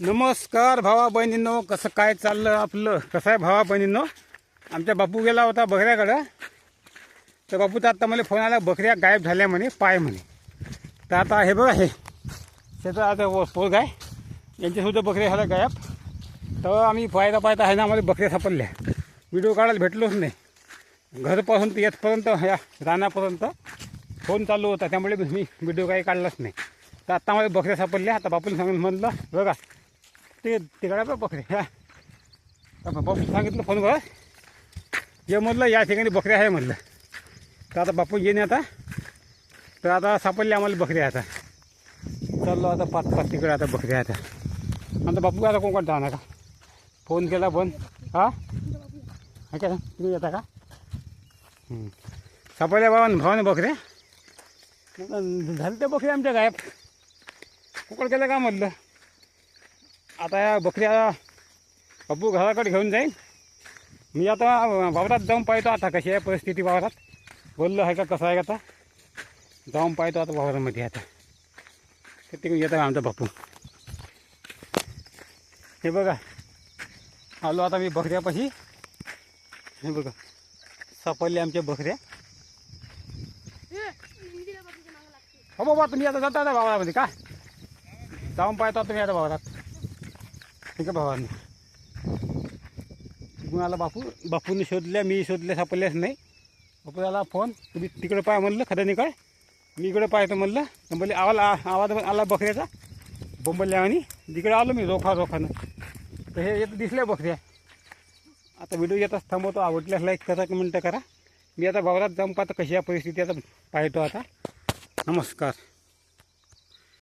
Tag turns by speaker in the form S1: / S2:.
S1: नमस्कार भावा बहिणींनो कसं काय चाललं आपलं? कसं आहे भावा बहिणींनो? आमच्या बापू गेला होता बकऱ्याकडं. तर बापूचा आता मला फोन आला बकऱ्या गायब झाल्या म्हणे पाय म्हणे. तर आता हे बघा हे. त्याचं आता पोर गाय यांच्यासुद्धा बकऱ्या झाल्या गायब. तर आम्ही पाहता पाहता आहे ना आम्हाला बकऱ्या सापडल्या. व्हिडिओ काढायला भेटलोच नाही. घरपासून ते येतपर्यंत ह्या रानापर्यंत फोन चालू होता. त्यामुळे मी व्हिडिओ काही काढलाच नाही. तर आत्ता मला बकऱ्या सापडल्या. आता बापूने सांगून म्हणलं बघा ते तिकडे बकऱ्या बकरे आता बापू सांगितलं फोन कर. जे म्हटलं या ठिकाणी बकऱ्या आहे म्हटलं. तर आता बापू येणे आता. तर आता सापडले आम्हाला बकऱ्या आता. चाललो आता पाच पाच तिकडे आता बकऱ्या आता. आता बापू आता कोण कोण जाणार का फोन केला फोन. हा? हा का? तुम्ही येता का? सापडल्या बाबा भावाने बकऱ्या झालं त्या बकऱ्या आमच्या गायब. कुकड केलं का म्हटलं? आता या बकऱ्या पप्पू घराकडे घेऊन जाईन. मी आता वावरात जाऊन पाहतो आता कशी आहे परिस्थिती वावरात. बोललो आहे का कसं आहे का आता? जाऊन पाहतो आता वावरामध्ये आता. तर तिकडे येतं आमचा बापू. हे बघा. आलो आता मी बकऱ्यापाशी. हे बघा. सापडले आमच्या बकऱ्या. हो बाबा तुम्ही आता जाता वावरामध्ये का? जाऊन पाहतो तुम्ही आता वावरात. ठीक आहे भावांनी. तिकडून आला बापू बापूने शोधल्या मी शोधल्या सापडल्याच नाही. बापू आला फोन तुम्ही तिकडे पाय म्हणलं खदानीकडे मी इकडे पाहतो म्हणलं. बोलले म्हणले आवाज आवाज आला बकऱ्याचा. बोंबल्या आणि तिकडे आलो मी रोखा रोखानं तर हे येत दिसल्या बकऱ्या. आता व्हिडिओ येताच थांबवतो. आवडल्यास लाईक करा कमेंट करा. मी आता वावरात जाऊन पाहतो कशी या परिस्थिती. आता पाहतो आता. नमस्कार.